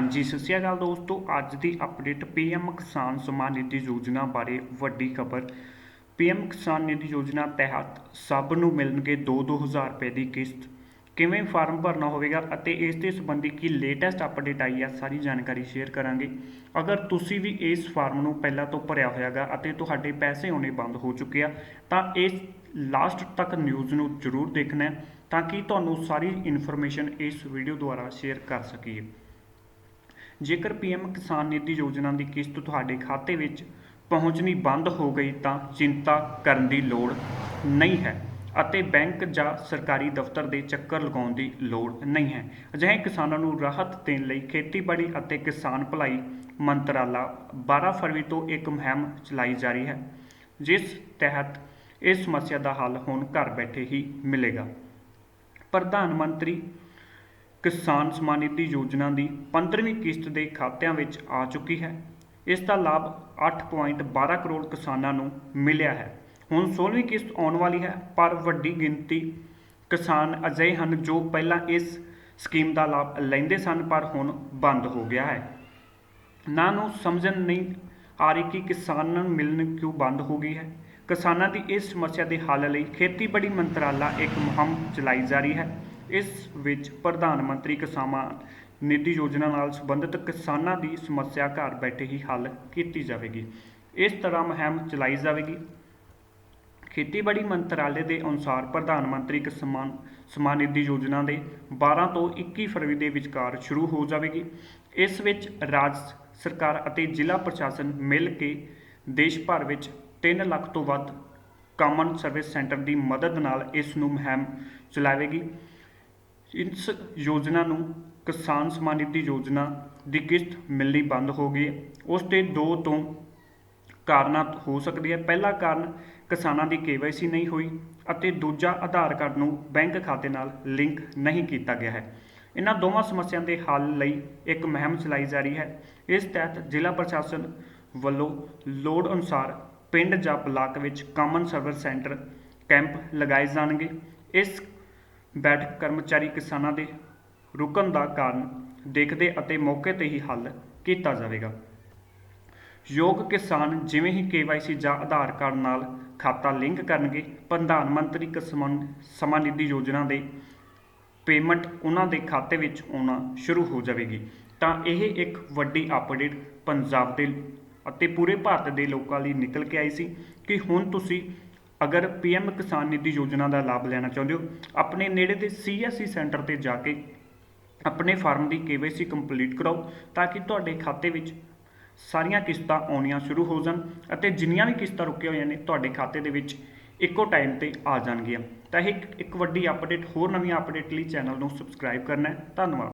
ਹਾਂਜੀ, ਸਤਿ ਸ਼੍ਰੀ ਅਕਾਲ ਦੋਸਤੋ। ਅੱਜ ਦੀ ਅਪਡੇਟ ਪੀਐਮ ਕਿਸਾਨ ਸਮਾਨ ਨਿਧੀ ਯੋਜਨਾ ਬਾਰੇ ਵੱਡੀ ਖਬਰ। ਪੀਐਮ ਕਿਸਾਨ ਨਿਧੀ ਯੋਜਨਾ ਤਹਿਤ ਸਭ ਨੂੰ ਮਿਲਣਗੇ 2-2000 ਰੁਪਏ ਦੀ ਕਿਸ਼ਤ। ਕਿਵੇਂ ਫਾਰਮ ਭਰਨਾ ਹੋਵੇਗਾ ਅਤੇ ਇਸ ਦੇ ਸੰਬੰਧੀ ਕੀ ਲੇਟੈਸਟ ਅਪਡੇਟ ਆਈ ਹੈ ਸਾਰੀ ਜਾਣਕਾਰੀ ਸ਼ੇਅਰ ਕਰਾਂਗੇ। ਅਗਰ ਤੁਸੀਂ ਵੀ ਇਸ ਫਾਰਮ ਨੂੰ ਪਹਿਲਾਂ ਤੋਂ ਭਰਿਆ ਹੋਇਆਗਾ ਅਤੇ ਤੁਹਾਡੇ ਪੈਸੇ ਆਉਣੇ ਬੰਦ ਹੋ ਚੁੱਕੇ ਆ, ਤਾਂ ਇਸ ਲਾਸਟ ਤੱਕ ਨਿਊਜ਼ ਨੂੰ ਜ਼ਰੂਰ ਦੇਖਣਾ ਤਾਂ ਕਿ ਤੁਹਾਨੂੰ ਸਾਰੀ ਇਨਫੋਰਮੇਸ਼ਨ ਇਸ ਵੀਡੀਓ ਦੁਆਰਾ ਸ਼ੇਅਰ ਕਰ ਸਕੀਏ। ਜੇਕਰ ਪੀਐਮ ਕਿਸਾਨ ਨਿਧੀ ਯੋਜਨਾ ਦੀ ਕਿਸ਼ਤ ਤੁਹਾਡੇ ਖਾਤੇ ਵਿੱਚ ਪਹੁੰਚਣੀ ਬੰਦ ਹੋ ਗਈ ਤਾਂ ਚਿੰਤਾ ਕਰਨ ਦੀ ਲੋੜ ਨਹੀਂ ਹੈ ਅਤੇ ਬੈਂਕ ਜਾਂ ਸਰਕਾਰੀ ਦਫ਼ਤਰ ਦੇ ਚੱਕਰ ਲਗਾਉਣ ਦੀ ਲੋੜ ਨਹੀਂ ਹੈ। ਅਜਿਹੇ ਕਿਸਾਨਾਂ ਨੂੰ ਰਾਹਤ ਦੇਣ ਲਈ ਖੇਤੀਬਾੜੀ ਅਤੇ ਕਿਸਾਨ ਭਲਾਈ ਮੰਤਰਾਲਾ 12 ਫਰਵਰੀ ਤੋਂ ਇੱਕ ਮੁਹਿੰਮ ਚਲਾਈ ਜਾ ਰਹੀ ਹੈ, ਜਿਸ ਤਹਿਤ ਇਸ ਸਮੱਸਿਆ ਦਾ ਹੱਲ ਹੁਣ ਘਰ ਬੈਠੇ ਹੀ ਮਿਲੇਗਾ। ਪ੍ਰਧਾਨ ਮੰਤਰੀ ਕਿਸਾਨ ਸਮਾਨ ਨਿਧੀ ਯੋਜਨਾ ਦੀ 15ਵੀਂ ਕਿਸ਼ਤ ਦੇ ਖਾਤਿਆਂ ਵਿੱਚ ਆ ਚੁੱਕੀ ਹੈ। ਇਸ ਦਾ ਲਾਭ 8.12 ਕਰੋੜ ਕਿਸਾਨਾਂ ਨੂੰ ਮਿਲਿਆ ਹੈ। ਹੁਣ 16ਵੀਂ ਕਿਸ਼ਤ ਆਉਣ ਵਾਲੀ ਹੈ, ਪਰ ਵੱਡੀ ਗਿਣਤੀ ਕਿਸਾਨ ਅਜਿਹੇ ਹਨ ਜੋ ਪਹਿਲਾਂ ਇਸ ਸਕੀਮ ਦਾ ਲਾਭ ਲੈਂਦੇ ਸਨ, ਪਰ ਹੁਣ ਬੰਦ ਹੋ ਗਿਆ ਹੈ। ਨਾ ਨੂੰ ਸਮਝਣ ਨਹੀਂ ਆ ਰਹੀ ਕਿ ਕਿਸਾਨਾਂ ਨੂੰ ਮਿਲਣ ਕਿਉਂ ਬੰਦ ਹੋ ਗਈ ਹੈ। ਕਿਸਾਨਾਂ ਦੀ ਇਸ ਸਮੱਸਿਆ ਦੇ ਹੱਲ ਲਈ ਖੇਤੀਬਾੜੀ ਮੰਤਰਾਲਾ ਇੱਕ ਮੁਹਿੰਮ ਚਲਾਈ ਜਾ ਰਹੀ ਹੈ। ਇਸ ਵਿੱਚ ਪ੍ਰਧਾਨ ਮੰਤਰੀ ਕਿਸਾਨ ਨਿਧੀ ਯੋਜਨਾ ਨਾਲ ਸੰਬੰਧਿਤ ਕਿਸਾਨਾਂ ਦੀ ਸਮੱਸਿਆ ਘਰ ਬੈਠੇ ਹੀ ਹੱਲ ਕੀਤੀ ਜਾਵੇਗੀ। ਇਸ ਤਰ੍ਹਾਂ ਮੁਹਿੰਮ ਚਲਾਈ ਜਾਵੇਗੀ। ਖੇਤੀਬਾੜੀ ਮੰਤਰਾਲੇ ਦੇ ਅਨੁਸਾਰ ਪ੍ਰਧਾਨ ਮੰਤਰੀ ਕਿਸਾਨ ਸਮਾਨ ਨਿਧੀ ਯੋਜਨਾ ਦੇ 12 ਤੋਂ 21 ਫਰਵਰੀ ਦੇ ਵਿਚਕਾਰ ਸ਼ੁਰੂ ਹੋ ਜਾਵੇਗੀ। ਇਸ ਵਿੱਚ ਰਾਜ ਸਰਕਾਰ ਅਤੇ ਜ਼ਿਲ੍ਹਾ ਪ੍ਰਸ਼ਾਸਨ ਮਿਲ ਕੇ ਦੇਸ਼ ਭਰ ਵਿੱਚ 3 ਲੱਖ ਤੋਂ ਵੱਧ ਕਾਮਨ ਸਰਵਿਸ ਸੈਂਟਰ ਦੀ ਮਦਦ ਨਾਲ ਇਸ ਨੂੰ ਮੁਹਿੰਮ ਚਲਾਵੇਗੀ। ਇਸ ਯੋਜਨਾ ਨੂੰ ਕਿਸਾਨ ਸਮਾਨ ਨਿਧੀ ਯੋਜਨਾ ਦੀ ਕਿਸ਼ਤ ਮਿਲਣੀ ਬੰਦ ਹੋ ਗਈ ਹੈ। ਉਸ 'ਤੇ ਦੋ ਤੋਂ ਕਾਰਨਾਂ ਹੋ ਸਕਦੇ ਹੈ ਪਹਿਲਾ ਕਾਰਨ, ਕਿਸਾਨਾਂ ਦੀ ਕੇਵਾਈਸੀ ਨਹੀਂ ਹੋਈ ਅਤੇ ਦੂਜਾ ਆਧਾਰ ਕਾਰਡ ਨੂੰ ਬੈਂਕ ਖਾਤੇ ਨਾਲ ਲਿੰਕ ਨਹੀਂ ਕੀਤਾ ਗਿਆ ਹੈ। ਇਹਨਾਂ ਦੋਵਾਂ ਸਮੱਸਿਆਵਾਂ ਦੇ ਹੱਲ ਲਈ ਇੱਕ ਮੁਹਿੰਮ ਚਲਾਈ ਜਾ ਰਹੀ ਹੈ। ਇਸ ਤਹਿਤ ਜ਼ਿਲ੍ਹਾ ਪ੍ਰਸ਼ਾਸਨ ਵੱਲੋਂ ਲੋੜ ਅਨੁਸਾਰ ਪਿੰਡ ਜਾਂ ਬਲਾਕ ਵਿੱਚ ਕਾਮਨ ਸਰਵਿਸ ਸੈਂਟਰ ਕੈਂਪ ਲਗਾਏ ਜਾਣਗੇ। ਇਸ ਬੈਠਕ ਕਰਮਚਾਰੀ ਕਿਸਾਨਾਂ ਦੇ ਰੁਕਣ ਦਾ ਕਾਰਨ ਦੇਖਦੇ ਅਤੇ ਮੌਕੇ ਤੇ ਹੀ ਹੱਲ ਕੀਤਾ ਜਾਵੇਗਾ। ਯੋਗ ਕਿਸਾਨ ਜਿਵੇਂ ਹੀ KYC ਜਾਂ ਆਧਾਰ ਕਾਰਡ ਨਾਲ ਖਾਤਾ ਲਿੰਕ ਕਰਨਗੇ, ਪ੍ਰਧਾਨ ਮੰਤਰੀ ਕਿਸਾਨ ਸਮਾਨ ਨਿਧੀ ਯੋਜਨਾ ਦੇ ਪੇਮੈਂਟ ਉਹਨਾਂ ਦੇ ਖਾਤੇ ਵਿੱਚ ਆਉਣਾ ਸ਼ੁਰੂ ਹੋ ਜਾਵੇਗੀ। ਤਾਂ ਇਹ ਇੱਕ ਵੱਡੀ ਅਪਡੇਟ ਪੰਜਾਬ ਦੇ ਅਤੇ ਪੂਰੇ ਭਾਰਤ ਦੇ ਲੋਕਾਂ ਲਈ ਨਿਕਲ ਕੇ ਆਈ ਸੀ ਕਿ ਹੁਣ ਤੁਸੀਂ ਅਗਰ ਪੀਐਮ ਕਿਸਾਨ ਨਿਧੀ ਯੋਜਨਾ ਦਾ ਲਾਭ ਲੈਣਾ ਚਾਹੁੰਦੇ ਹੋ, ਆਪਣੇ ਨੇੜੇ ਦੇ ਸੀਐਸਸੀ ਸੈਂਟਰ ਤੇ ਜਾ ਕੇ ਆਪਣੇ ਫਾਰਮ ਦੀ KYC ਕੰਪਲੀਟ ਕਰਾਓ ਤਾਂ ਕਿ ਤੁਹਾਡੇ ਖਾਤੇ ਵਿੱਚ ਸਾਰੀਆਂ ਕਿਸ਼ਤਾਂ ਆਉਣੀਆਂ ਸ਼ੁਰੂ ਹੋ ਜਾਣ ਅਤੇ ਜਿੰਨੀਆਂ ਵੀ ਕਿਸ਼ਤਾਂ ਰੁਕੀਆਂ ਹੋਈਆਂ ਨੇ, ਤੁਹਾਡੇ ਖਾਤੇ ਦੇ ਵਿੱਚ ਇੱਕੋ ਟਾਈਮ ਤੇ ਆ ਜਾਣਗੀਆਂ। ਤਾਂ ਇਹ ਇੱਕ ਵੱਡੀ ਅਪਡੇਟ ਹੋਰ ਨਵੀਆਂ ਅਪਡੇਟ ਲਈ ਚੈਨਲ ਨੂੰ ਸਬਸਕ੍ਰਾਈਬ ਕਰਨਾ ਹੈ। ਧੰਨਵਾਦ।